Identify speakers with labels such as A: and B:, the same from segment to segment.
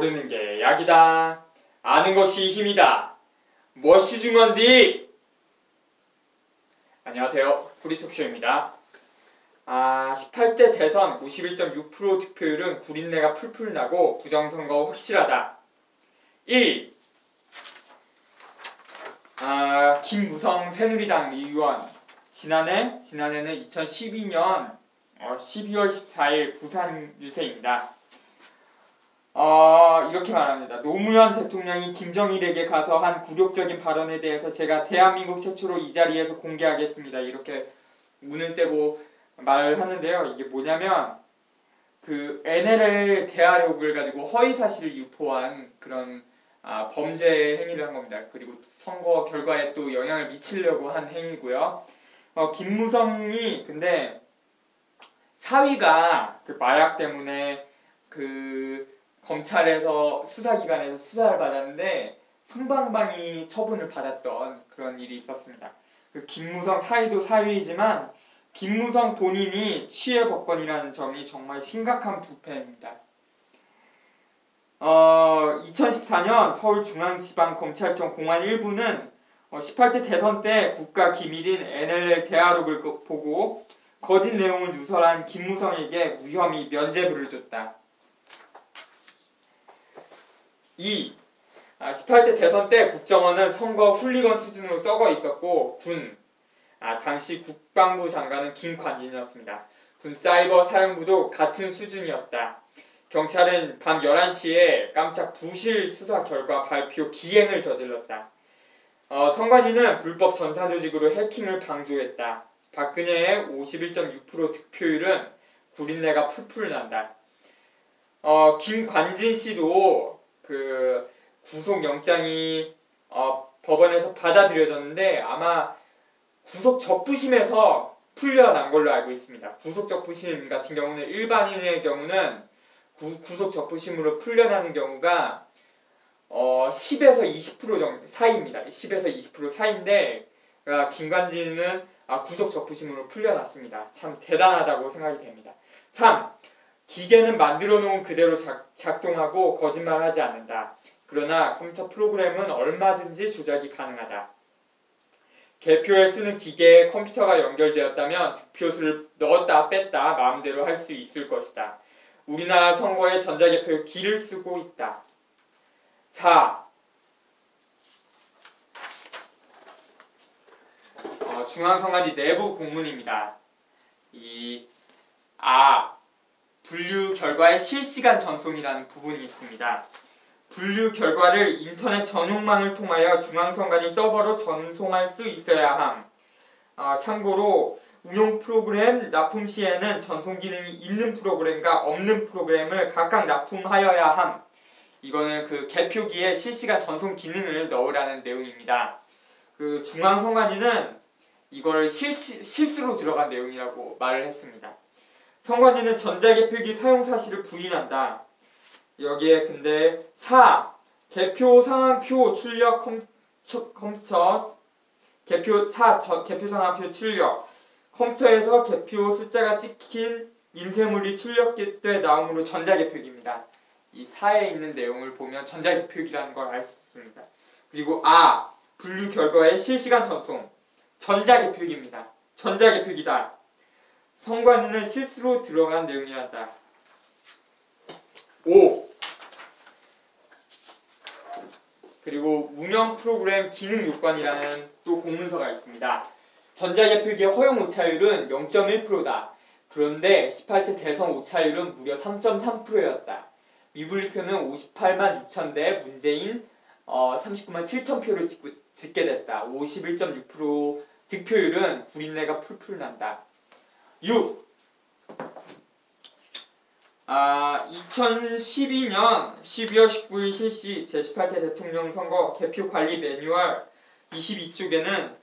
A: 모르는 게 약이다. 아는 것이 힘이다. 무엇이 중요한디? 안녕하세요. 프리톡쇼입니다. 아, 18대 대선 51.6% 득표율은 구린내가 풀풀 나고 부정선거 확실하다. 1. 아, 김무성 새누리당 의원 지난해 지난해는 2012년 어, 12월 14일 부산 유세입니다. 어, 이렇게 말합니다. 노무현 대통령이 김정일에게 가서 한 굴욕적인 발언에 대해서 제가 대한민국 최초로 이 자리에서 공개하겠습니다. 이렇게 문을 떼고 말을 하는데요. 이게 뭐냐면 그 NLL 대화록을 가지고 허위 사실을 유포한 그런 아, 범죄 행위를 한 겁니다. 그리고 선거 결과에 또 영향을 미치려고 한 행위고요. 어, 김무성이 근데 사위가 그 마약 때문에 그 검찰에서 수사기관에서 수사를 받았는데 손방방이 처분을 받았던 그런 일이 있었습니다. 그 김무성 사위도 사위이지만 김무성 본인이 취해 법권이라는 점이 정말 심각한 부패입니다. 어, 2014년 서울중앙지방검찰청 공안 1부는 18대 대선 때 국가 기밀인 NLL 대화록을 보고 거짓 내용을 누설한 김무성에게 무혐의 면죄부를 줬다. 2. 18대 대선 때 국정원은 선거 훌리건 수준으로 썩어 있었고 군, 아, 당시 국방부 장관은 김관진이었습니다. 군 사이버 사령부도 같은 수준이었다. 경찰은 밤 11시에 깜짝 부실 수사 결과 발표 기행을 저질렀다. 어, 선관위는 불법 전사 조직으로 해킹을 방조했다. 박근혜의 51.6% 득표율은 구린내가 풀풀 난다. 어, 김관진 씨도 그 구속영장이 어, 법원에서 받아들여졌는데 아마 구속 적부심에서 풀려난 걸로 알고 있습니다. 구속 적부심 같은 경우는 일반인의 경우는 구, 구속 적부심으로 풀려나는 경우가 어, 10에서 20% 정도 사이입니다. 10에서 20% 사이인데 아, 김관진은 아, 구속 적부심으로 풀려났습니다. 참 대단하다고 생각이 됩니다. 3. 기계는 만들어 놓은 그대로 작, 작동하고 거짓말하지 않는다. 그러나 컴퓨터 프로그램은 얼마든지 조작이 가능하다. 개표에 쓰는 기계에 컴퓨터가 연결되었다면 득표수를 넣었다 뺐다 마음대로 할 수 있을 것이다. 우리나라 선거에 전자개표 기를 쓰고 있다. 4. 어, 중앙선관위 내부 공문입니다. 이 아, 분류 결과의 실시간 전송이라는 부분이 있습니다. 분류 결과를 인터넷 전용망을 통하여 중앙선관위 서버로 전송할 수 있어야 함. 어, 참고로 운용 프로그램 납품 시에는 전송 기능이 있는 프로그램과 없는 프로그램을 각각 납품하여야 함. 이거는 그 개표기에 실시간 전송 기능을 넣으라는 내용입니다. 그 중앙 선관위는 이걸 실시, 실수로 들어간 내용이라고 말을 했습니다. 선관위는 전자개표기 사용 사실을 부인한다. 여기에 근데 4. 개표 상황표 출력 컴퓨터, 컴퓨터 개표 4. 저, 개표 상황표 출력 컴퓨터에서 개표 숫자가 찍힌 인쇄물이 출력돼 나오므로 전자개표기입니다. 이 4에 있는 내용을 보면 전자개표기라는 걸 알 수 있습니다. 그리고 아. 분류 결과의 실시간 전송 전자개표기입니다. 전자개표기다. 선관위는 실수로 들어간 내용이란다. 5. 그리고 운영 프로그램 기능 요건이라는 또 공문서가 있습니다. 전자개표기의 허용 오차율은 0.1%다. 그런데 18대 대선 오차율은 무려 3.3%였다. 미분리표는 58만 6천 대, 문재인 어, 39만 7천 표를 짓게 됐다. 51.6% 득표율은 구린내가 풀풀 난다. 6. 아, 2012년 12월 19일 실시 제18대 대통령 선거 개표 관리 매뉴얼 22쪽에는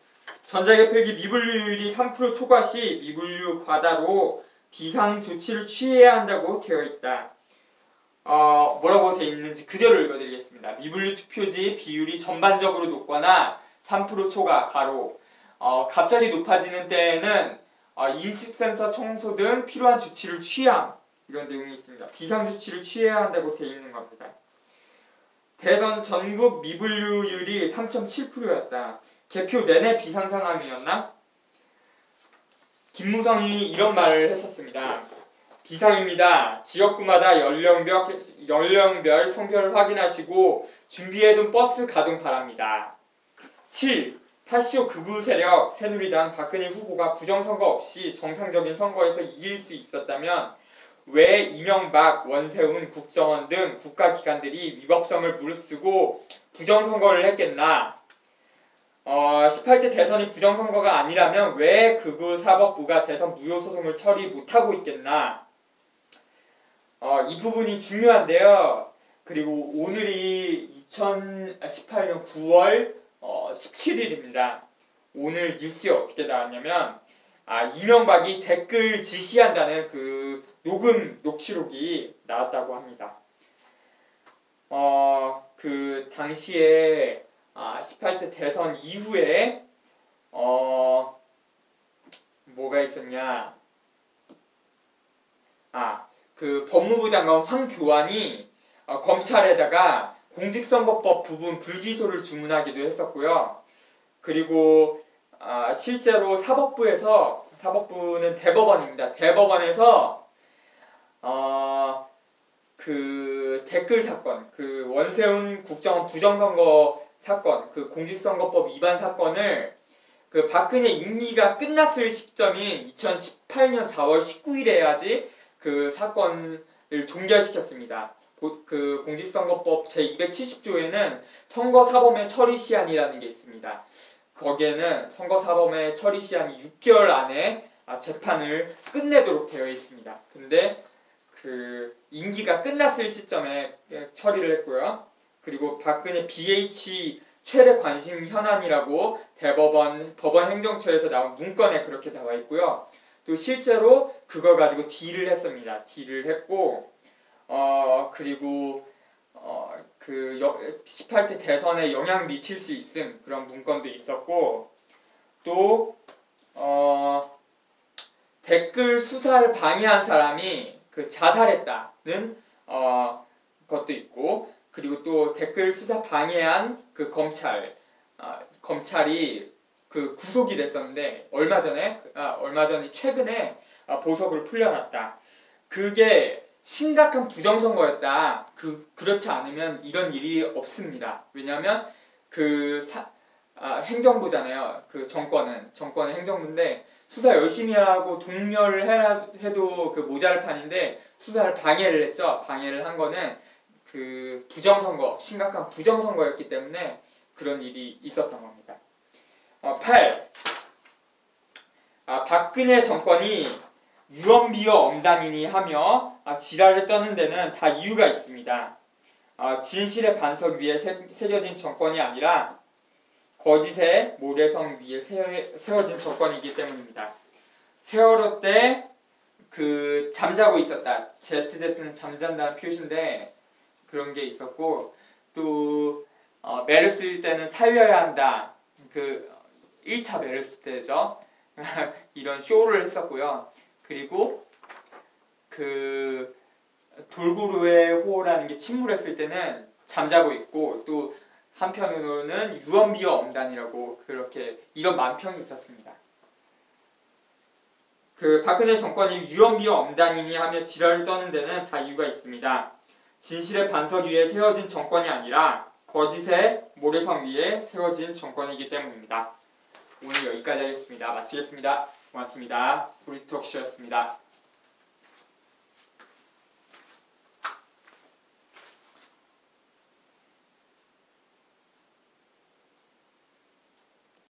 A: 전자개표기 미분류율이 3% 초과 시 미분류 과다로 비상 조치를 취해야 한다고 되어 있다. 어, 뭐라고 되어 있는지 그대로 읽어드리겠습니다. 미분류 투표지 비율이 전반적으로 높거나 3% 초과 가로 어, 갑자기 높아지는 때에는 어, 인식 센서 청소 등 필요한 조치를 취함 이런 내용이 있습니다. 비상 조치를 취해야 한다고 되어 있는 겁니다. 대선 전국 미분류율이 3.7%였다. 개표 내내 비상 상황이었나? 김무성이 이런 말을 했었습니다. 비상입니다. 지역구마다 연령별, 연령별 성별을 확인하시고 준비해둔 버스 가동 바랍니다. 7. 8.15 극우 세력 새누리당 박근혜 후보가 부정선거 없이 정상적인 선거에서 이길 수 있었다면 왜 이명박, 원세훈, 국정원 등 국가기관들이 위법성을 무릅쓰고 부정선거를 했겠나? 어, 18대 대선이 부정선거가 아니라면 왜 극우 사법부가 대선 무효소송을 처리 못하고 있겠나? 어, 이 부분이 중요한데요. 그리고 오늘이 2018년 9월 어, 17일입니다. 오늘 뉴스에 어떻게 나왔냐면 아, 이명박이 댓글 지시한다는 그 녹음 녹취록이 나왔다고 합니다. 어, 그 당시에 아, 18대 대선 이후에 어, 뭐가 있었냐? 아, 그 법무부 장관 황교안이 어, 검찰에다가 공직선거법 부분 불기소를 주문하기도 했었고요. 그리고 아, 실제로 사법부에서 사법부는 대법원입니다. 대법원에서 어, 그 댓글 사건, 그 원세훈 국정원 부정선거 사건, 그 공직선거법 위반 사건을 그 박근혜 임기가 끝났을 시점인 2018년 4월 19일에 해야지 그 사건을 종결시켰습니다. 그 공직선거법 제270조에는 선거사범의 처리 시한이라는 게 있습니다. 거기에는 선거사범의 처리 시한이 6개월 안에 아, 재판을 끝내도록 되어 있습니다. 근데 그 임기가 끝났을 시점에 처리를 했고요. 그리고 박근혜 BH 최대 관심 현안이라고 대법원 법원 행정처에서 나온 문건에 그렇게 나와 있고요. 또 실제로 그걸 가지고 딜을 했습니다. 딜을 했고 어 그리고 어 그 18대 대선에 영향 미칠 수 있음 그런 문건도 있었고 또 어 댓글 수사를 방해한 사람이 그 자살했다는 어 것도 있고 그리고 또 댓글 수사 방해한 그 검찰 어, 검찰이 그 구속이 됐었는데 얼마 전에 아, 얼마 전에 최근에 아, 보석을 풀려났다. 그게 심각한 부정선거였다. 그 그렇지 않으면 이런 일이 없습니다. 왜냐하면 그 사, 아, 행정부잖아요. 그 정권은 정권은 행정부인데 수사 열심히 하고 동료를 해라, 해도 그 모자랄 판인데 수사를 방해를 했죠. 방해를 한 거는 그 부정선거 심각한 부정선거였기 때문에 그런 일이 있었던 겁니다. 어, 8. 아, 박근혜 정권이 유언비어 엄단이니 하며 아, 지랄을 떠는 데는 다 이유가 있습니다. 아, 진실의 반석 위에 새, 새겨진 정권이 아니라 거짓의 모래성 위에 세워진 정권이기 때문입니다. 세월호 때 그 잠자고 있었다. ZZ는 잠잔다는 표시인데 그런 게 있었고 또 어, 메르스일 때는 살려야 한다. 그 1차 메르스 때죠. 이런 쇼를 했었고요. 그리고 그 돌고루의 호라는 게 침몰했을 때는 잠자고 있고 또 한편으로는 유언비어 엄단이라고 그렇게 이런 만평이 있었습니다. 그 박근혜 정권이 유언비어 엄단이니 하며 지랄을 떠는 데는 다 이유가 있습니다. 진실의 반석 위에 세워진 정권이 아니라 거짓의 모래성 위에 세워진 정권이기 때문입니다. 오늘 여기까지 하겠습니다. 마치겠습니다. 고맙습니다. 브리톡쇼였습니다.